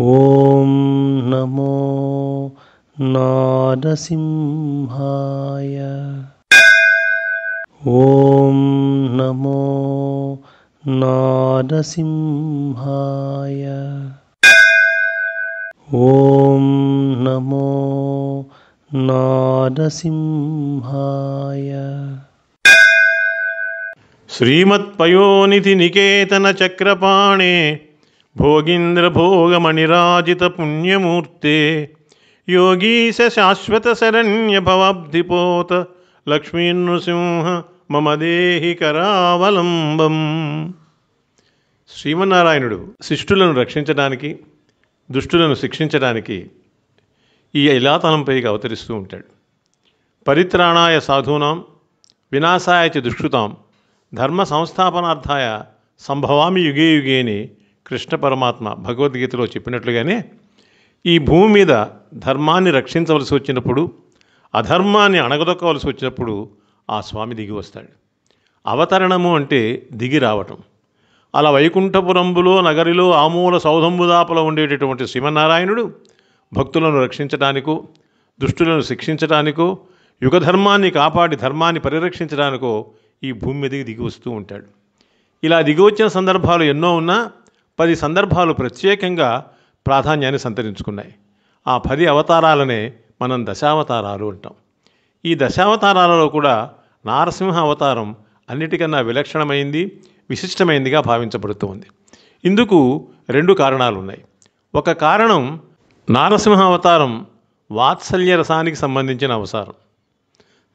ఓం నమో నారసింహాయ. ఓం నమో నారసింహాయ. ఓం నమో నారసింహాయ. శ్రీమత్పయోనిధి నికేతన చక్రపాణే భోగీంద్ర భోగమణిరాజిత పుణ్యమూర్తే యోగీశ శాశ్వత శరణ్య భవాబ్ధిపోత లక్ష్మీనృసింహ మమ దేహి కరావలంబం. శ్రీమన్నారాయణుడు శిష్టులను రక్షించడానికి దుష్టులను శిక్షించడానికి ఈ ఇలాతలంపైకి అవతరిస్తూ ఉంటాడు. పరిత్రాణాయ సాధూనాం వినాశాయ చ దుష్కృతాం ధర్మ సంస్థాపనార్థాయ సంభవామి యుగే యుగే కృష్ణ పరమాత్మ భగవద్గీతలో చెప్పినట్లుగానే ఈ భూమి మీద ధర్మాన్ని రక్షించవలసి వచ్చినప్పుడు అధర్మాన్ని అణగదొక్కవలసి వచ్చినప్పుడు ఆ స్వామి దిగి వస్తాడు. అవతరణము అంటే దిగి రావటం. అలా వైకుంఠపురంబులో నగరిలో ఆమూల సౌధంబుదాపల ఉండేటటువంటి శ్రీమన్నారాయణుడు భక్తులను రక్షించడానికో దుష్టులను శిక్షించడానికో యుగధర్మాన్ని కాపాడి ధర్మాన్ని పరిరక్షించడానికో ఈ భూమి మీదకి దిగి వస్తూ ఉంటాడు. ఇలా దిగి వచ్చిన సందర్భాలు ఎన్నో ఉన్నా పది సందర్భాలు ప్రత్యేకంగా ప్రాధాన్యాన్ని సంతరించుకున్నాయి. ఆ పది అవతారాలనే మనం దశావతారాలు అంటాం. ఈ దశావతారాలలో కూడా నారసింహ అవతారం అన్నిటికన్నా విలక్షణమైంది విశిష్టమైందిగా భావించబడుతోంది. ఇందుకు రెండు కారణాలు ఉన్నాయి ఒక కారణం నారసింహ అవతారం వాత్సల్య రసానికి సంబంధించిన అవసరం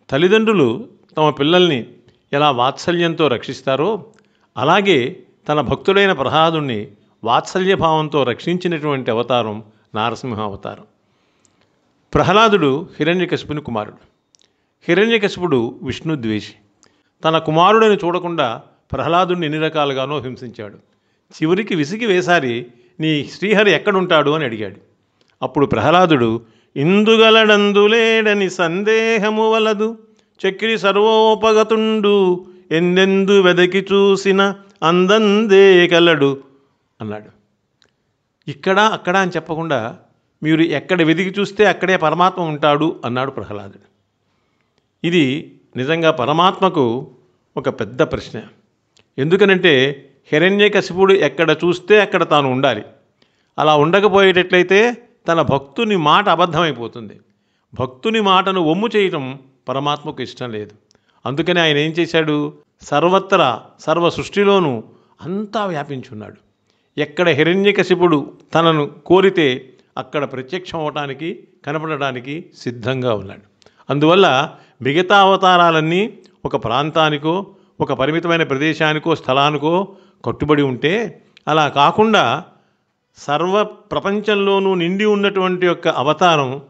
తల్లిదండ్రులు తమ పిల్లల్ని ఎలా వాత్సల్యంతో రక్షిస్తారో అలాగే తన భక్తుడైన ప్రహ్లాదుణ్ణి వాత్సల్యభావంతో రక్షించినటువంటి అవతారం నారసింహ అవతారం ప్రహ్లాదుడు హిరణ్యకశిపుని కుమారుడు. హిరణ్యకశిపుడు విష్ణుద్వేషి తన కుమారుడిని చూడకుండా ప్రహ్లాదుని ఎన్ని రకాలుగానో హింసించాడు. చివరికి విసిగి వేసారి నీ శ్రీహరి ఎక్కడుంటాడు? అని అడిగాడు. అప్పుడు ప్రహ్లాదుడు ఇందుగలడందులేడని సందేహము వలదు. చక్రి సర్వోపగతుండు. ఎందెందు వెదకి చూసిన అందందే కలడు అన్నాడు. ఇక్కడ అక్కడ అని చెప్పకుండా మీరు ఎక్కడ వెదికి చూస్తే అక్కడే పరమాత్మ ఉంటాడు అన్నాడు ప్రహ్లాదుడు. ఇది నిజంగా పరమాత్మకు ఒక పెద్ద ప్రశ్న. ఎందుకనంటే హిరణ్యకశిపుడు ఎక్కడ చూస్తే అక్కడ తాను ఉండాలి. అలా ఉండకపోయేటట్లయితే తన భక్తుని మాట అబద్ధమైపోతుంది. భక్తుని మాటను ఒమ్ము చేయటం పరమాత్మకు ఇష్టం లేదు. అందుకని ఆయన ఏం చేశాడు? సర్వత్రా సర్వ సృష్టిలోనూ అంతా వ్యాపించున్నాడు. ఎక్కడ హిరణ్యకశిపుడు తనను కోరితే అక్కడ ప్రత్యక్షం అవటానికి కనపడటానికి సిద్ధంగా ఉన్నాడు. అందువల్ల మిగతా అవతారాలన్నీ ఒక ప్రాంతానికో ఒక పరిమితమైన ప్రదేశానికో స్థలానికో కట్టుబడి ఉంటే అలా కాకుండా సర్వ ప్రపంచంలోనూ నిండి ఉన్నటువంటి యొక్క అవతారం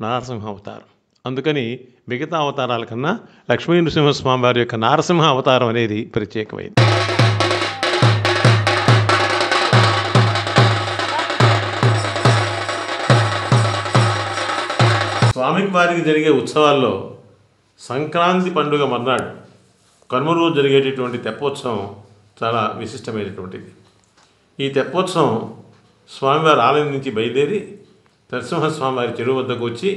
నరసింహ అవతారం. అందుకని మిగతా అవతారాల కన్నా లక్ష్మీ నృసింహస్వామి వారి యొక్క నారసింహ అవతారం అనేది ప్రత్యేకమైంది. స్వామికి వారికి జరిగే ఉత్సవాల్లో సంక్రాంతి పండుగ మర్నాడు కనుమ రోజు జరిగేటటువంటి తెప్పోత్సవం చాలా విశిష్టమైనటువంటిది. ఈ తెప్పోత్సవం స్వామివారి ఆలయం నుంచి బయలుదేరి నరసింహస్వామి వారి చెరువు వద్దకు వచ్చి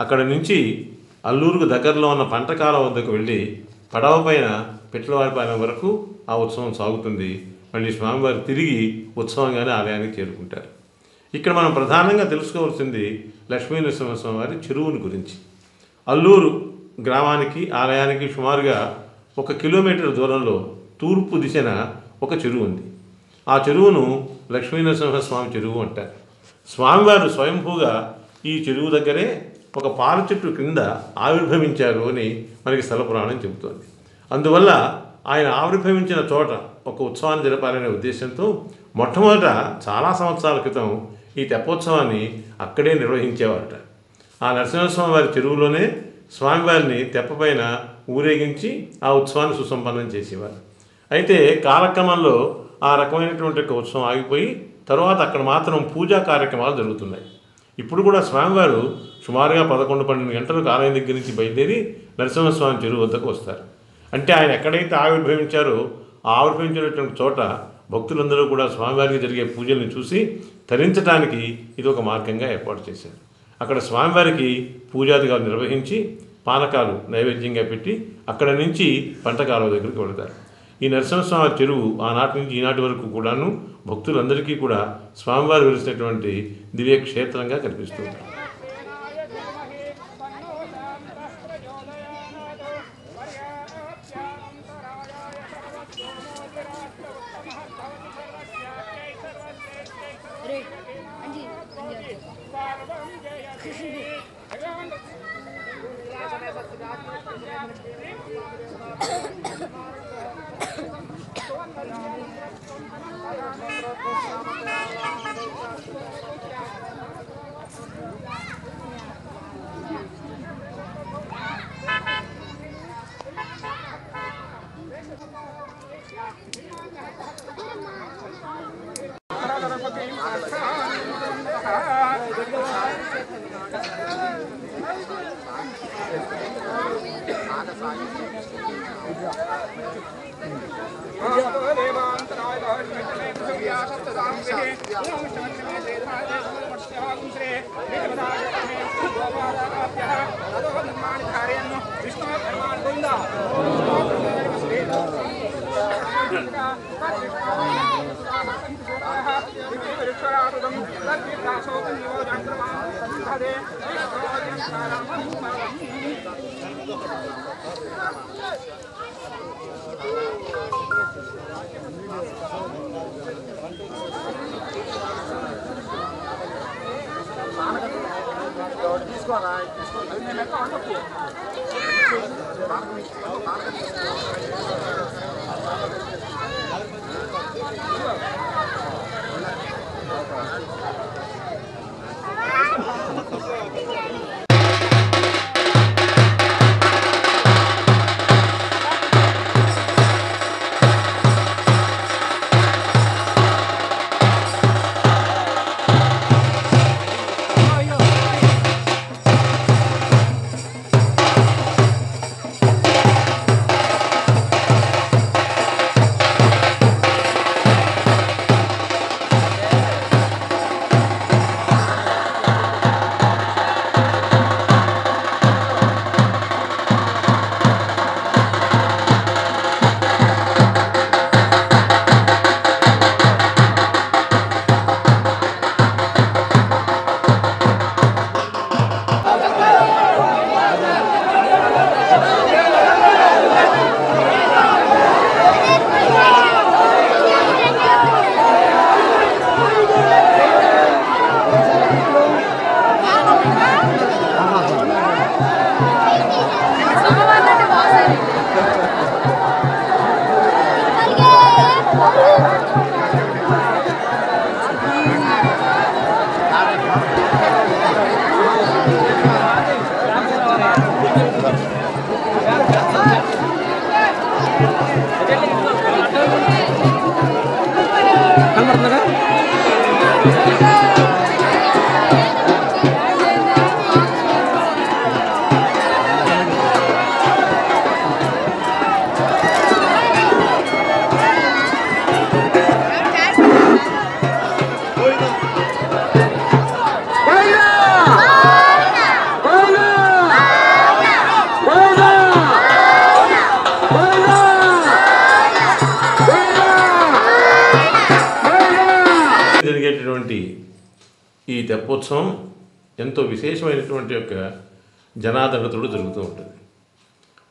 అక్కడ నుంచి అల్లూరుకు దగ్గరలో ఉన్న పంటకాల వద్దకు వెళ్ళి పడవ పైన పిట్లవారిపాలెం వరకు ఆ ఉత్సవం సాగుతుంది. మళ్ళీ స్వామివారు తిరిగి ఉత్సవంగానే ఆలయానికి చేరుకుంటారు. ఇక్కడ మనం ప్రధానంగా తెలుసుకోవాల్సింది లక్ష్మీ నరసింహస్వామి వారి చెరువుని గురించి. అల్లూరు గ్రామానికి ఆలయానికి సుమారుగా ఒక కిలోమీటర్ దూరంలో తూర్పు దిశన ఒక చెరువు ఉంది. ఆ చెరువును లక్ష్మీ నరసింహస్వామి చెరువు అంటారు. స్వామివారు స్వయంభూగా ఈ చెరువు దగ్గరే ఒక పాల చెట్టు కింద ఆవిర్భవించారు అని మనకి స్థలపురాణం చెబుతోంది. అందువల్ల ఆయన ఆవిర్భవించిన చోట ఒక ఉత్సవాన్ని జరపాలనే ఉద్దేశంతో మొట్టమొదట చాలా సంవత్సరాల క్రితం ఈ తెప్పోత్సవాన్ని అక్కడే నిర్వహించేవారట. ఆ నరసింహస్వామి వారి చెరువులోనే స్వామివారిని తెప్పపైన ఊరేగించి ఆ ఉత్సవాన్ని సుసంపన్నం చేసేవారు. అయితే కాలక్రమంలో ఆ రకమైనటువంటి ఒక ఉత్సవం ఆగిపోయి తర్వాత అక్కడ మాత్రం పూజా కార్యక్రమాలు జరుగుతున్నాయి. ఇప్పుడు కూడా స్వామివారు సుమారుగా పదకొండు పన్నెండు గంటలకు ఆలయం దగ్గర నుంచి బయలుదేరి నరసింహస్వామి చెరువు వద్దకు వస్తారు. అంటే ఆయన ఎక్కడైతే ఆవిర్భవించారో ఆ ఆవిర్భవించినటువంటి చోట భక్తులందరూ కూడా స్వామివారికి జరిగే పూజల్ని చూసి తరించడానికి ఇది ఒక మార్గంగా ఏర్పాటు చేశారు. అక్కడ స్వామివారికి పూజాదిగా నిర్వహించి పానకాలు నైవేద్యంగా పెట్టి అక్కడ నుంచి పంటకాలువ దగ్గరికి వెళతారు. ఈ నరసింహస్వామి చెరువు ఆనాటి నుంచి ఈనాటి వరకు కూడాను భక్తులందరికీ కూడా స్వామివారు వెలిసినటువంటి దివ్యక్షేత్రంగా కనిపిస్తుంది తీసుకోరా జరిగేటటువంటి ఎంతో విశేషమైనటువంటి యొక్క జనాదరతలు జరుగుతూ ఉంటుంది.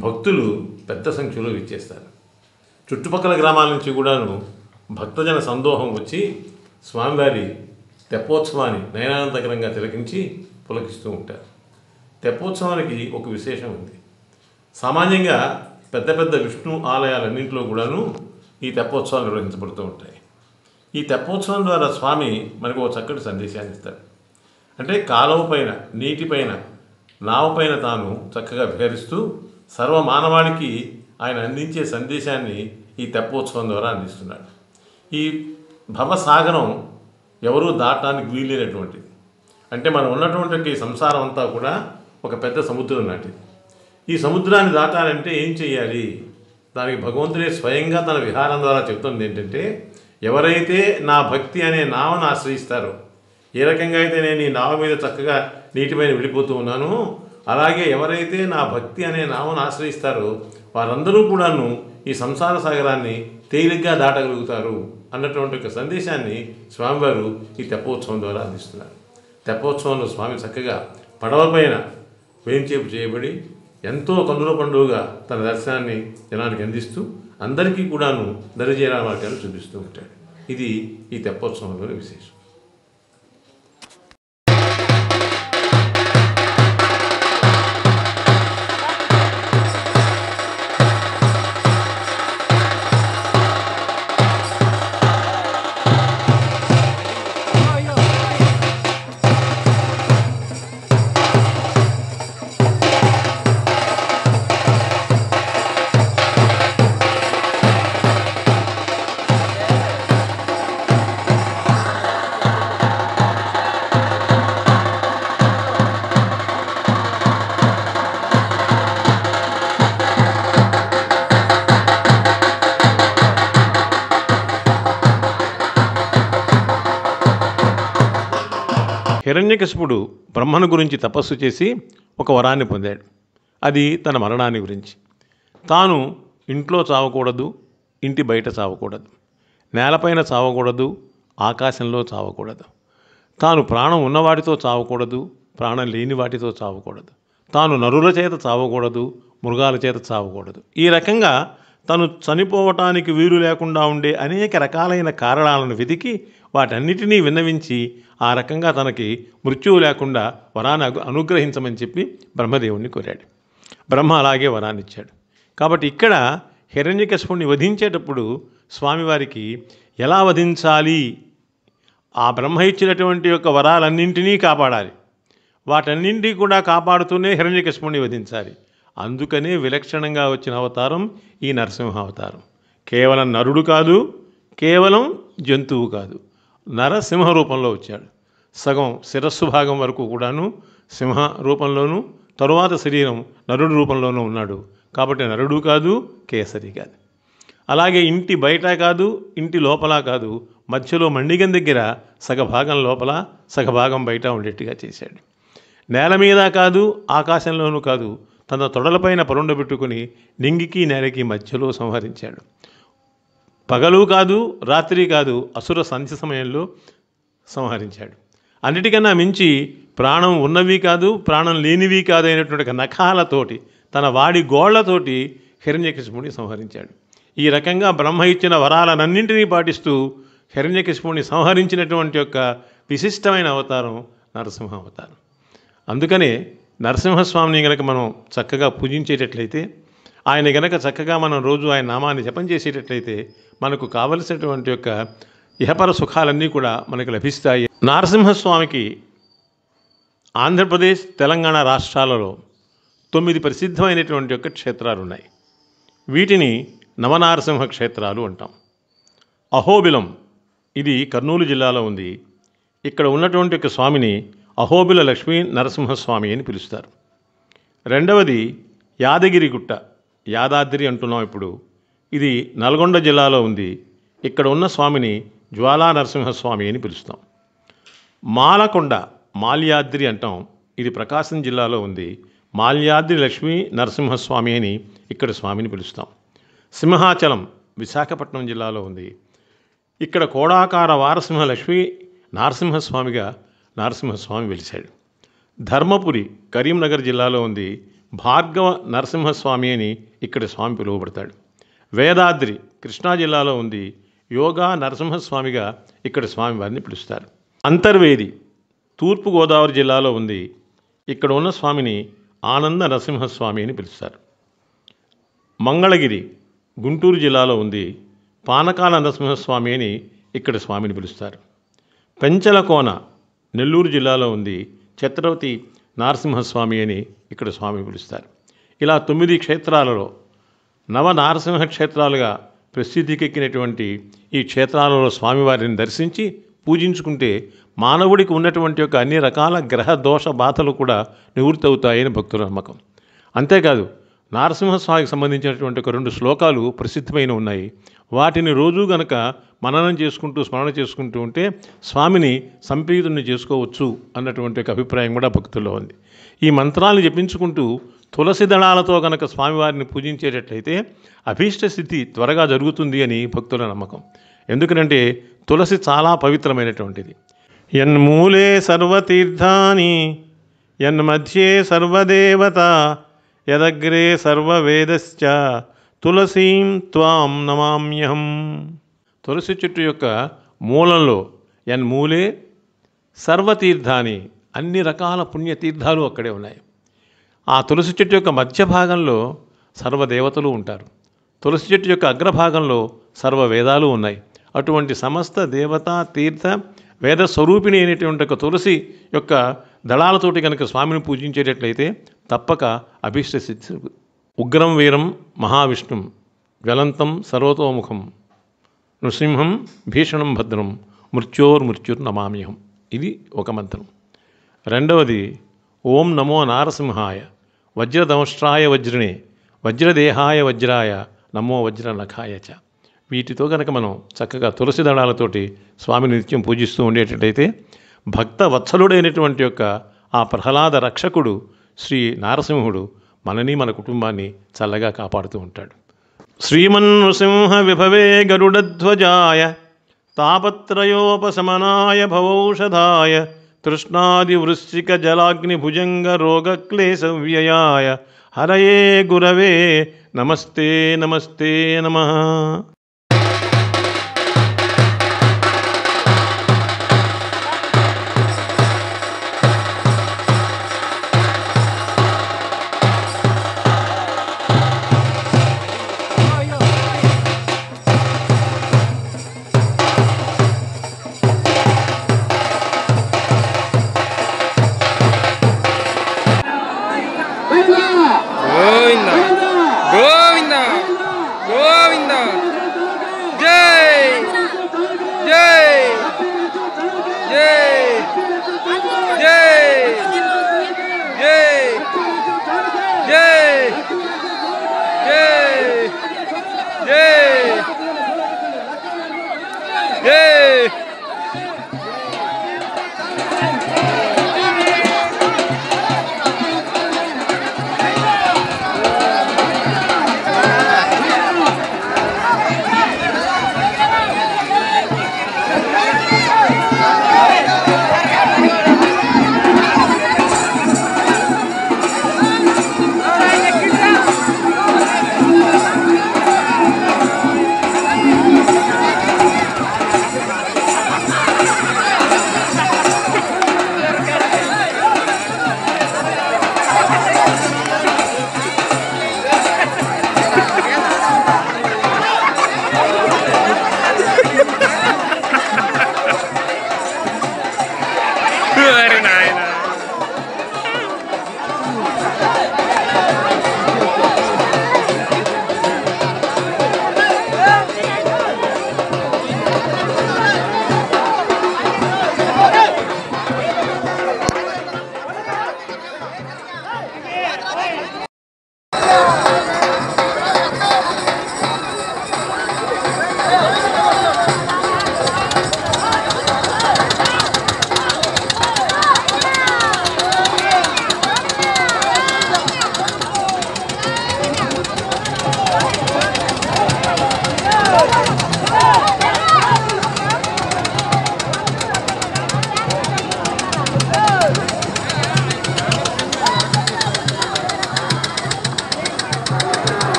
భక్తులు పెద్ద సంఖ్యలో విచ్చేస్తారు. చుట్టుపక్కల గ్రామాల నుంచి కూడాను భక్తజన సందోహం వచ్చి స్వామివారి తెప్పోత్సవాన్ని నయనానందకరంగా తిలకించి పులకిస్తూ ఉంటారు. తెప్పోత్సవానికి ఒక విశేషం ఉంది. సామాన్యంగా పెద్ద పెద్ద విష్ణు ఆలయాలన్నింటిలో కూడాను ఈ తెప్పోత్సవాలు నిర్వహించబడుతూ ఉంటాయి. ఈ తెప్పోత్సవం ద్వారా స్వామి మనకు ఒక చక్కటి సందేశాన్ని ఇస్తాడు అంటే కాలువ పైన నీటిపైన నావపైన తాను చక్కగా విహరిస్తూ సర్వ మానవాళికి ఆయన అందించే సందేశాన్ని ఈ తెప్పోత్సవం ద్వారా అందిస్తున్నాడు. ఈ భవసాగరం ఎవరూ దాటానికి వీల్లేనటువంటిది. అంటే మనం ఉన్నటువంటి ఈ సంసారం అంతా కూడా ఒక పెద్ద సముద్రం లాంటిది. ఈ సముద్రాన్ని దాటాలంటే ఏం చేయాలి దానికి భగవంతుడే స్వయంగా తన విహారం ద్వారా చెప్తుంది ఏంటంటే ఎవరైతే నా భక్తి అనే నామను ఆశ్రయిస్తారో ఏ రకంగా అయితే నేను ఈ నావ మీద చక్కగా నీటిపైన వెళ్ళిపోతూ ఉన్నాను అలాగే ఎవరైతే నా భక్తి అనే నామను ఆశ్రయిస్తారో వారందరూ కూడాను ఈ సంసార సాగరాన్ని తేలిగ్గా దాటగలుగుతారు అన్నటువంటి ఒక సందేశాన్ని స్వామివారు ఈ తెప్పోత్సవం ద్వారా అందిస్తున్నారు. తెప్పోత్సవంలో స్వామి చక్కగా పడవ పైన చేయబడి ఎంతో కన్నుల పండుగగా తన దర్శనాన్ని జనానికి అందిస్తూ అందరికీ కూడాను దరిచేరా మార్గాలు చూపిస్తూ ఉంటాడు. ఇది ఈ తెప్పోత్సవంలోని విశేషం. హిరణ్యకశిపుడు బ్రహ్మను గురించి తపస్సు చేసి ఒక వరాన్ని పొందాడు. అది తన మరణాన్ని గురించి. తాను ఇంట్లో చావకూడదు ఇంటి బయట చావకూడదు నేలపైన చావకూడదు ఆకాశంలో చావకూడదు. తాను ప్రాణం ఉన్నవాటితో చావకూడదు ప్రాణం లేని వాటితో చావకూడదు. తాను నరుల చేత చావకూడదు మృగాల చేత చావకూడదు. ఈ రకంగా తను చనిపోవటానికి వీలు లేకుండా ఉండే అనేక రకాలైన కారణాలను వెతికి వాటన్నిటినీ విన్నవించి ఆ రకంగా తనకి మృత్యువు లేకుండా వరాన్ని అనుగ్రహించమని చెప్పి బ్రహ్మదేవుణ్ణి కోరాడు. బ్రహ్మ అలాగే వరాన్ని ఇచ్చాడు కాబట్టి ఇక్కడ హిరణ్యకశిపుణ్ణి వధించేటప్పుడు స్వామివారికి ఎలా వధించాలి? ఆ బ్రహ్మ ఇచ్చినటువంటి యొక్క వరాలన్నింటినీ కాపాడాలి. వాటన్నింటినీ కూడా కాపాడుతూనే హిరణ్యకశిపుణ్ణి వధించాలి. అందుకనే విలక్షణంగా వచ్చిన అవతారం ఈ నరసింహ అవతారం కేవలం నరుడు కాదు కేవలం జంతువు కాదు. నరసింహ రూపంలో వచ్చాడు. సగం శిరస్సు భాగం వరకు కూడాను సింహ రూపంలోనూ తరువాత శరీరం నరుడు రూపంలోనూ ఉన్నాడు. కాబట్టి నరుడు కాదు కేసరి కాదు. అలాగే ఇంటి బయట కాదు ఇంటి లోపల కాదు మధ్యలో మండిగం దగ్గర సగభాగం లోపల సగభాగం బయట ఉండేట్టుగా చేశాడు. నేల మీద కాదు ఆకాశంలోనూ కాదు తన తొడలపైన పరుండబెట్టుకుని నింగికి నేలకి మధ్యలో సంహరించాడు. పగలు కాదు రాత్రి కాదు అసుర సంధ్య సమయంలో సంహరించాడు. అన్నిటికన్నా మించి ప్రాణం ఉన్నవి కాదు ప్రాణం లేనివి కాదు అయినటువంటి నఖాలతోటి తన వాడి గోళ్ళతోటి హిరణ్యకృష్ణుడిని సంహరించాడు. ఈ రకంగా బ్రహ్మ ఇచ్చిన వరాలనన్నింటినీ పాటిస్తూ హిరణ్యకృష్ణుడిని సంహరించినటువంటి యొక్క విశిష్టమైన అవతారం నరసింహ అవతారం అందుకనే నరసింహస్వామిని గనక మనం చక్కగా పూజించేటట్లయితే ఆయన గనక చక్కగా మనం రోజు ఆయన నామాన్ని జపం చేసేటట్లయితే మనకు కావలసినటువంటి యొక్క ఇహపర సుఖాలన్నీ కూడా మనకు లభిస్తాయి. నరసింహస్వామికి ఆంధ్రప్రదేశ్ తెలంగాణ రాష్ట్రాలలో తొమ్మిది ప్రసిద్ధమైనటువంటి యొక్క క్షేత్రాలు ఉన్నాయి వీటిని నవనారసింహ క్షేత్రాలు అంటాం. అహోబిలం ఇది కర్నూలు జిల్లాలో ఉంది. ఇక్కడ ఉన్నటువంటి ఒక స్వామిని అహోబిల లక్ష్మీ నరసింహస్వామి అని పిలుస్తారు. రెండవది యాదగిరిగుట్ట. యాదాద్రి అంటున్నాం ఇప్పుడు. ఇది నల్గొండ జిల్లాలో ఉంది. ఇక్కడ ఉన్న స్వామిని జ్వాలా నరసింహస్వామి అని పిలుస్తాం. మాలకొండ మాల్యాద్రి అంటాం. ఇది ప్రకాశం జిల్లాలో ఉంది. మాల్యాద్రి లక్ష్మీ నరసింహస్వామి అని ఇక్కడ స్వామిని పిలుస్తాం. సింహాచలం విశాఖపట్నం జిల్లాలో ఉంది. ఇక్కడ కోడాకార వారసింహ లక్ష్మీ నరసింహస్వామిగా నరసింహస్వామి వెలిశాడు. ధర్మపురి కరీంనగర్ జిల్లాలో ఉంది. భార్గవ నరసింహస్వామి అని ఇక్కడ స్వామి పిలువబడతాడు. వేదాద్రి కృష్ణా జిల్లాలో ఉంది. యోగా నరసింహస్వామిగా ఇక్కడ స్వామివారిని పిలుస్తారు. అంతర్వేది తూర్పుగోదావరి జిల్లాలో ఉంది. ఇక్కడ ఉన్న స్వామిని ఆనంద నరసింహస్వామి అని పిలుస్తారు. మంగళగిరి గుంటూరు జిల్లాలో ఉంది. పానకాల నరసింహస్వామి అని ఇక్కడ స్వామిని పిలుస్తారు. పెంచలకోన నెల్లూరు జిల్లాలో ఉంది. ఛత్రవతి నారసింహస్వామి అని ఇక్కడ స్వామి పిలుస్తారు. ఇలా తొమ్మిది క్షేత్రాలలో నవ నారసింహ క్షేత్రాలుగా ప్రసిద్ధికెక్కినటువంటి ఈ క్షేత్రాలలో స్వామివారిని దర్శించి పూజించుకుంటే మానవుడికి ఉన్నటువంటి యొక్క అన్ని రకాల గ్రహ దోష బాధలు కూడా నివృత్తి అవుతాయని భక్తుల నమ్మకం. అంతేకాదు నారసింహస్వామికి సంబంధించినటువంటి ఒక రెండు శ్లోకాలు ప్రసిద్ధమైన ఉన్నాయి. వాటిని రోజు గనక మననం చేసుకుంటూ స్మరణ చేసుకుంటూ ఉంటే స్వామిని సంపీతుని చేసుకోవచ్చు అన్నటువంటి ఒక అభిప్రాయం కూడా భక్తుల్లో ఉంది. ఈ మంత్రాలు జపించుకుంటూ తులసి దళాలతో గనక స్వామివారిని పూజించేటట్లయితే అభీష్ట స్థితి త్వరగా జరుగుతుంది అని భక్తుల నమ్మకం. ఎందుకంటే తులసి చాలా పవిత్రమైనటువంటిది. ఎన్మూలే సర్వతీర్థాని ఎన్మధ్యే సర్వదేవత యదగ్రే సర్వవేదశ్చ. తులసీం త్వాం నమామ్యహం. తులసి చెట్టు యొక్క మూలంలో యన్మూలే సర్వతీర్థాన్ని అన్ని రకాల పుణ్యతీర్థాలు అక్కడే ఉన్నాయి. ఆ తులసి చెట్టు యొక్క మధ్య భాగంలో సర్వదేవతలు ఉంటారు. తులసి చెట్టు యొక్క అగ్రభాగంలో సర్వ వేదాలు ఉన్నాయి. అటువంటి సమస్త దేవతా తీర్థ వేద స్వరూపిణి అయినటువంటి ఒక తులసి యొక్క దళాలతోటి కనుక స్వామిని పూజించేటట్లయితే తప్పక అభీష్ట సిద్ధి ఉగ్రం వీరం మహావిష్ణుం జ్వలంతం సర్వతోముఖం నృసింహం భీషణం భద్రం మృత్యోర్మృత్యుర్నమామ్యహం ఇది ఒక మంత్రం. రెండవది ఓం నమో నారసింహాయ వజ్రదంష్ట్రాయ వజ్రిణే వజ్రదేహాయ వజ్రాయ నమో వజ్రనఖాయ చ. వీటితో కనుక మనం చక్కగా తులసి దళాలతోటి స్వామిని నిత్యం పూజిస్తూ ఉండేటట్టయితే భక్త వత్సలుడైనటువంటి యొక్క ఆ ప్రహ్లాద రక్షకుడు శ్రీ నారసింహుడు మనని మన కుటుంబాన్ని చల్లగా కాపాడుతూ ఉంటాడు. శ్రీమన్నృసింహ విభవే గరుడధ్వజాయ తాపత్రయోపశమనాయ భవౌషధాయ తృష్ణాది వృశ్చిక తృష్ణాదివృశ్చిక జలాగ్నిభుజంగ రోగక్లేశవ్యయాయ హరయే గురవే నమస్తే నమస్తే నమః.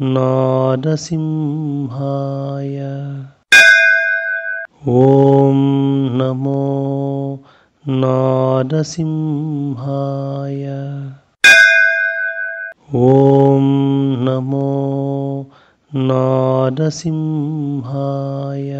नारसिंहाय। ॐ नमो नारसिंहाय। ॐ नमो नारसिंहाय